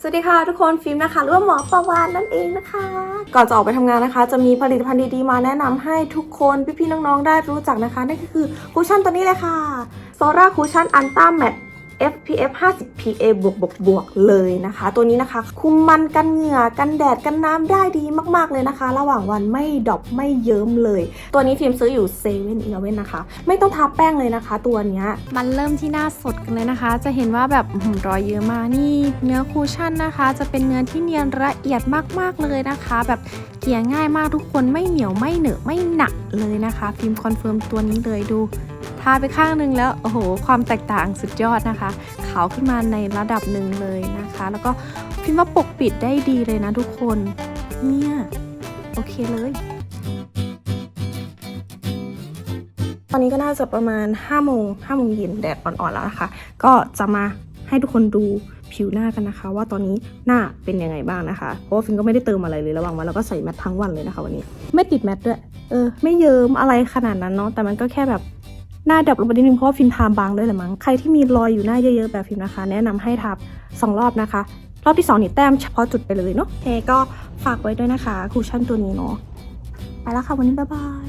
สวัสดีค่ะทุกคนฟิล์มนะคะหรือว่าหมอประวานนั่นเองนะคะ ก่อนจะออกไปทำงานนะคะ จะมีผลิตภัณฑ์ดีๆมาแนะนำให้ทุกคนพี่ๆน้องๆได้รู้จักนะคะนั่นก็คือคูชั่นตัวนี้เลยค่ะ s o r a Cushion Ultra Matte FPF 50 PA บวกบวกบวกเลยนะคะ ตัวนี้นะคะ คุมมันกันเหงื่อกันแดดกันน้ำได้ดีมากๆเลยนะคะ ระหว่างวันไม่ดอบไม่เยิ้มเลย ตัวนี้ฟิล์มซื้ออยู่เซเว่นอีเลเว่นนะคะ ไม่ต้องทาแป้งเลยนะคะ ตัวนี้มันเริ่มที่หน้าสดกันเลยนะคะ จะเห็นว่าแบบรอยเยอะมากนี่เนื้อคูชั่นนะคะ จะเป็นเนื้อที่เนียนละเอียดมากๆเลยนะคะ แบบเกลี่ยง่ายมากทุกคนไม่เหนียวไม่เหนอะไม่หนักเลยนะคะ ฟิล์มคอนเฟิร์มตัวนี้เลยดูาไปข้างหนึงแล้ว โอ้โห ความแตกต่างสุดยอดนะคะ ขาวขึ้นมาในระดับหนึ่งเลยนะคะ แล้วก็ฟิล์ว่าปกปิดได้ดีเลยนะทุกคน เนี่ย โอเคเลยตอนนี้ก็น่าจะประมาณ5โมง5โมงเย็นแดดอ่อนๆแล้วนะคะ ก็จะมาให้ทุกคนดูผิวหน้ากันนะคะ ว่าตอนนี้หน้าเป็นยังไงบ้างนะคะ เพราะว่าฟินก็ไม่ได้เติมอะไรเลยระหว่างวันแล้วก็ใส่แมททั้งวันเลยนะคะวันนี้ ไม่ติดแมทด้วย เออ ไม่เยิ้มอะไรขนาดนั้นเนาะแต่มันก็แค่แบบ หน้าดับลงไปนิดนึงเพราะว่าฟินทาบางด้วยแหละมั้งใครที่มีรอยอยู่หน้าเยอะๆแบบฟินนะคะ แนะนำให้ทับสองรอบนะคะ รอบที่สองนี่แต้มเฉพาะจุดไปเลยเนาะเอเคก็ฝากไว้ด้วยนะคะคูชั่นตัวนี้เนาะไปแล้วค่ะวันนี้บ๊ายบาย